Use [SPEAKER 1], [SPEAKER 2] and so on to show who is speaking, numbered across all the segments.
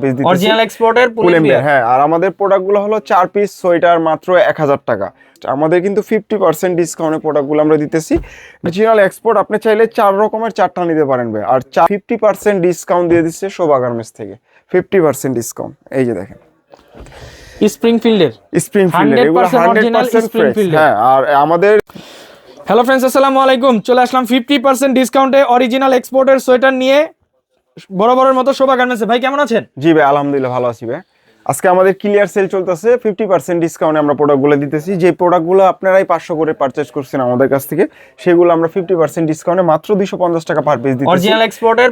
[SPEAKER 1] Piece দিতেছি।
[SPEAKER 2] Original এক্সপোর্টের
[SPEAKER 1] ফুল হ্যাঁ আর আমাদের প্রোডাক্টগুলো হলো চার পিস সোয়েটার মাত্র এক হাজার টাকা। আমাদের কিন্তু ফিফটি পার্সেন্ট ডিসকাউন্টে প্রোডাক্টগুলো আমরা দিতেছি। অরিজিনাল এক্সপোর্ট আপনি চাইলে চার রকমের চারটা নিতে পারেন ভাই। আর ফিফটি পার্সেন্ট ডিসকাউন্ট দিয়ে দিচ্ছে শোভা গার্মেন্টস থেকে। ফিফটি পার্সেন্ট ডিসকাউন্ট এই যে দেখেন।
[SPEAKER 2] স্প্রিংফিল্ডের
[SPEAKER 1] স্প্রিং ফিল্ডের
[SPEAKER 2] 100%
[SPEAKER 1] এগুলো হান্ড্রেড পার্সেন্ট হ্যাঁ আর আমাদের
[SPEAKER 2] হ্যালো ফ্রেন্ডস আসসালামু আলাইকুম। চলে আসলাম ফিফটি পার্সেন্ট ডিসকাউন্টে অরিজিনাল এক্সপোর্টের সোয়েটার নিয়ে বড় বড়ের মতো শোভা গার্মেন্টস ভাই কেমন আছেন?
[SPEAKER 1] জি ভাই আলহামদুলিল্লাহ ভালো আছি ভাই। আজকে আমাদের ক্লিয়ার সেল চলতেছে ফিফটি পার্সেন্ট ডিসকাউন্টে আমরা প্রোডাক্টগুলো দিতেছি। যে প্রোডাক্টগুলো আপনারাই পাঁচশো করে পারচেস করছেন আমাদের কাছ থেকে সেগুলো আমরা ফিফটি পার্সেন্ট ডিসকাউন্টে মাত্র দুশো পঞ্চাশ টাকা পার পিস দিতেছি।
[SPEAKER 2] অরিজিনাল এক্সপোর্টের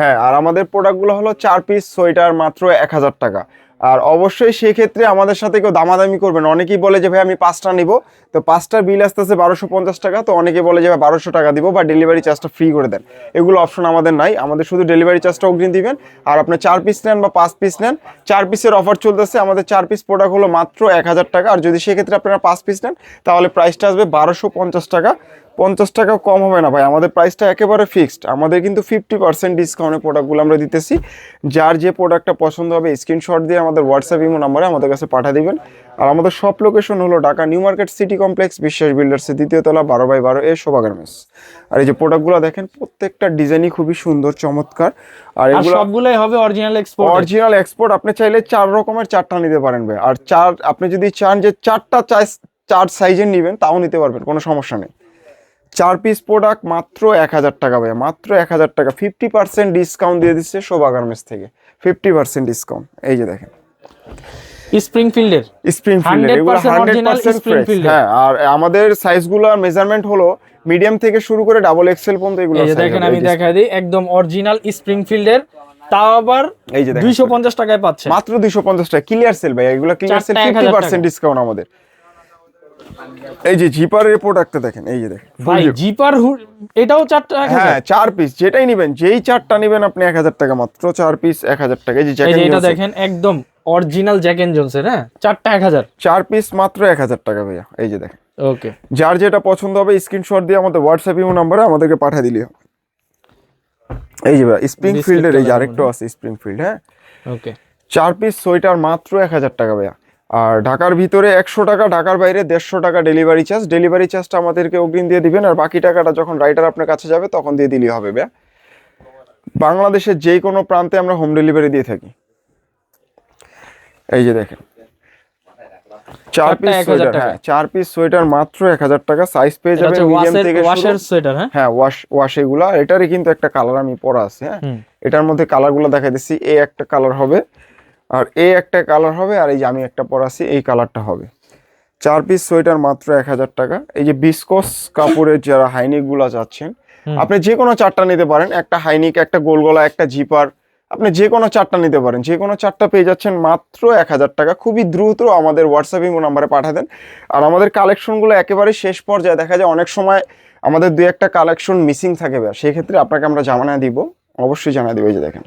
[SPEAKER 1] হ্যাঁ আর আমাদের প্রোডাক্টগুলো হলো চার পিস সোয়েটার মাত্র এক হাজার টাকা। আর অবশ্যই সেই ক্ষেত্রে আমাদের সাথে কেউ দামাদামি করবেন অনেকেই বলে যে, ভাই, আমি পাঁচটা নিব। তো পাঁচটার বিল আসতেছে বারোশো পঞ্চাশ টাকা। তো অনেকে বলে যে, ভাই, বারোশো টাকা দিব বা ডেলিভারি চার্জটা ফ্রি করে দেন। এগুলো অপশন আমাদের নাই। আমাদের শুধু ডেলিভারি চার্জটা অগ্রিম দিবেন। আর আপনি চার পিস নেন বা পাঁচ পিস নেন, চার পিসের অফার চলতেছে। আমাদের চার পিস প্রোডাক্ট হলো মাত্র এক হাজার টাকা। আর যদি সেক্ষেত্রে আপনারা পাঁচ পিস নেন, তাহলে প্রাইসটা আসবে বারোশো পঞ্চাশ টাকা। পঞ্চাশ টাকা কম হবে না ভাই। আমাদের প্রাইসটা একেবারে ফিক্সড আমাদের কিন্তু ফিফটি পার্সেন্ট ডিসকাউন্টে প্রোডাক্টগুলো আমরা দিতেছি। যার যে প্রোডাক্টটা পছন্দ হবে স্ক্রিনশট দিয়ে আমাদের হোয়াটসঅ্যাপ ইমো নাম্বারে আমাদের কাছে পাঠিয়ে দিবেন। আর আমাদের সব লোকেশন হলো Dhaka New Market City Complex Biswas বিল্ডার্সের দ্বিতীয় তলা বারো বাই বারো এ শোভা গার্মেন্টস আর এই যে প্রোডাক্টগুলো দেখেন প্রত্যেকটা ডিজাইনই খুবই সুন্দর চমৎকার। আর এগুলো
[SPEAKER 2] সবগুলোই হবে অরিজিনাল এক্সপোর্ট
[SPEAKER 1] অরিজিনাল এক্সপোর্ট আপনি চাইলে চার রকমের চারটা নিতে পারেন ভাই। আর চার আপনি যদি চান যে চারটা চার সাইজের নেবেন তাও নিতে পারবেন কোনো সমস্যা নেই। চার পিস প্রোডাক্ট মাত্র এক হাজার টাকা ভাই মাত্র এক হাজার টাকা। ফিফটি পার্সেন্ট ডিসকাউন্ট দিয়ে দিচ্ছে শোভা গার্মেন্টস থেকে। ফিফটি পার্সেন্ট ডিসকাউন্ট এই যে দেখেন।
[SPEAKER 2] স্প্রিংফিল্ডের
[SPEAKER 1] স্প্রিং ফিল্ডের
[SPEAKER 2] 100%
[SPEAKER 1] এগুলো হান্ড্রেড পার্সেন্ট। হ্যাঁ আর আমাদের সাইজগুলো মেজারমেন্ট হলো মিডিয়াম থেকে শুরু করে ডাবল এক্সেল পর্যন্ত এগুলো
[SPEAKER 2] দেখেন আমি দেখাই দিই একদম অরিজিনাল স্প্রিংফিল্ডের তাও আবার
[SPEAKER 1] এই যে দেখেন।
[SPEAKER 2] দুইশো পঞ্চাশ টাকায় পাচ্ছে।
[SPEAKER 1] মাত্র দুইশো পঞ্চাশ টাকা। ক্লিয়ার সেল ভাই এগুলো ক্লিয়ার সেল
[SPEAKER 2] চারটা এক
[SPEAKER 1] ফিফটি পার্সেন্ট ডিসকাউন্ট আমাদের। এই যে জিপারের প্রোডাক্টটা দেখেন এই যে দেখেন
[SPEAKER 2] ভাই জিপার এটাও চারটা
[SPEAKER 1] হ্যাঁ। চার পিস যেটাই নেবেন যেই চারটা নেবেন আপনি এক হাজার টাকা মাত্র চার পিস এক হাজার টাকা। এই যে জ্যাকেট
[SPEAKER 2] এটা দেখেন একদম অরিজিনাল জ্যাক এন্ড জোনসের হ্যাঁ? চারটা এক হাজার।
[SPEAKER 1] চার পিস মাত্র এক হাজার টাকা ভাইয়া এই যে দেখেন।
[SPEAKER 2] ওকে।
[SPEAKER 1] যার যেটা পছন্দ হবে স্ক্রিনশট দিয়ে আমাদের হোয়াটসঅ্যাপ ইমো নাম্বারে আমাদেরকে পাঠিয়ে দিলে এই যে ভাই স্প্রিং ফিল্ডের এই যে আরেকটু আছে স্প্রিং ফিল্ড হ্যাঁ?
[SPEAKER 2] ওকে।
[SPEAKER 1] চার পিস সোয়েটার মাত্র এক হাজার টাকা ভাইয়া। আর ঢাকার ভিতরে একশো টাকা ঢাকার বাইরে দেড়শো টাকা ডেলিভারি চার্জ ডেলিভারি চার্জটা আমাদেরকে অগ্রিম দিয়ে দিবেন আর বাকি টাকাটা যখন রাইডার আপনার কাছে যাবে তখন দিয়ে দিলেই হবে ব্যা বাংলাদেশের যে কোনো প্রান্তে আমরা হোম ডেলিভারি দিয়ে থাকি। এই যে দেখেন। চার পিস সোয়েটার হ্যাঁ চার পিস সোয়েটার মাত্র এক হাজার টাকা। সাইজ পেয়ে যাবে মিডিয়াম থেকে
[SPEAKER 2] ওয়াশের সোয়েটার হ্যাঁ?
[SPEAKER 1] হ্যাঁ ওয়াশ ওয়াশ এগুলা। এটারই কিন্তু একটা কালার আমি পরা আছে হ্যাঁ? এটার মধ্যে কালারগুলো দেখা দিচ্ছি। এ একটা কালার হবে। আর এ একটা কালার হবে আর এই যে আমি একটা পরা আছি এই কালারটা হবে। চার পিস সোয়েটার মাত্র এক হাজার টাকা। এই যে বিসকস কাপড়ের যারা হাইনিকগুলা চাচ্ছেন আপনি যে কোনো চারটা নিতে পারেন একটা হাইনিক একটা গোলগলা একটা জিপার আপনি যে কোনো চারটা নিতে পারেন। যে কোনো চারটা পেয়ে যাচ্ছেন মাত্র এক হাজার টাকা। খুবই দ্রুত আমাদের হোয়াটসঅ্যাপ ইমো নাম্বারে পাঠিয়ে দেন। আর আমাদের কালেকশনগুলো একেবারে শেষ পর্যায়ে দেখা যায় অনেক সময় আমাদের দু একটা কালেকশন মিসিং থাকে। ভাইয়া। সেই ক্ষেত্রে আপনাকে আমরা জানানা দিব। অবশ্যই জানা দিব। এই যে দেখেন।